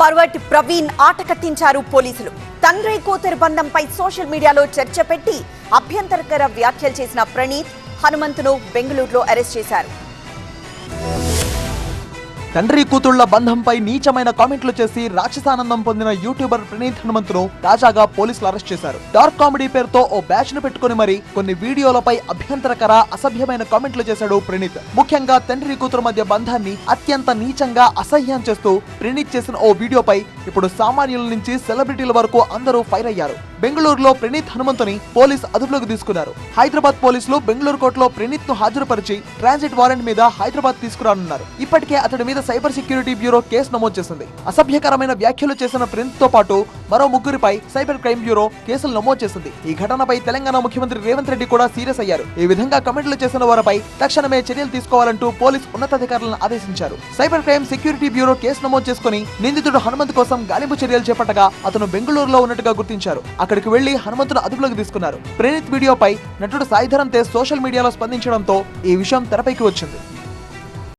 Pervert Praveen ఆట కట్టించారు పోలీసులు. తండ్రి కూతురు బంధంపై సోషల్ మీడియాలో చర్చ పెట్టి అభ్యంతరకర వ్యాఖ్యలు చేసిన ప్రణీత్ హనుమంతును బెంగళూరులో అరెస్ట్ చేశారు. తండ్రి కూతుళ్ళ బంధంపై నీచమైన కామెంట్లు చేసి రాక్షసానందం పొందిన యూట్యూబర్ ప్రణీత్ హనుమంతును తాజాగా పోలీసులు అరెస్ట్ చేశారు. డార్క్ కామెడీ పేరుతో ఓ బ్యాచ్ను పెట్టుకుని మరి కొన్ని వీడియోలపై అభ్యంతరకర అసభ్యమైన కామెంట్లు చేశాడు ప్రణీత్. ముఖ్యంగా తండ్రి కూతురు మధ్య బంధాన్ని అత్యంత నీచంగా అసహ్యం చేస్తూ ప్రణీత్ చేసిన ఓ వీడియోపై ఇప్పుడు సామాన్యుల నుంచి సెలబ్రిటీల వరకు అందరూ ఫైర్ అయ్యారు. బెంగళూరులో ప్రణీత్ హనుమంతుని పోలీస్ అదుపులోకి తీసుకున్నారు. హైదరాబాద్ పోలీసులు బెంగళూరు కోర్టులో ప్రణీత్ను హాజరుపరిచి ట్రాన్సిట్ వారెంట్ మీద హైదరాబాద్ తీసుకురానున్నారు. ఇప్పటికే అతడి మీద సైబర్ సెక్యూరిటీ బ్యూరో కేసు నమోదు చేసింది. అసభ్యకరమైన వ్యాఖ్యలు చేసిన ప్రణీత్తో పాటు మరో ముగ్గురిపై సైబర్ క్రైమ్ బ్యూరో కేసులు నమోదు చేసింది. ఈ ఘటనపై తెలంగాణ ముఖ్యమంత్రి రేవంత్ రెడ్డి కూడా సీరియస్ అయ్యారు. ఈ విధంగా కమెంట్లు చేసిన వారిపై తక్షణమే చర్యలు తీసుకోవాలంటూ పోలీస్ ఉన్నతాధికారులను ఆదేశించారు. Cyber crime security bureau case నమోదు చేసుకుని నిందితుడు హనుమంత్ కోసం గాలింపు చర్యలు చేపట్టగా అతను బెంగళూరులో ఉన్నట్టుగా గుర్తించారు. అక్కడికి వెళ్ళి హనుమంతును అదుపులోకి తీసుకున్నారు. ప్రేరిత్ వీడియోపై నటుడు సాయిధరం తేజ్ సోషల్ మీడియాలో స్పందించడంతో ఈ విషయం తెరపైకి వచ్చింది.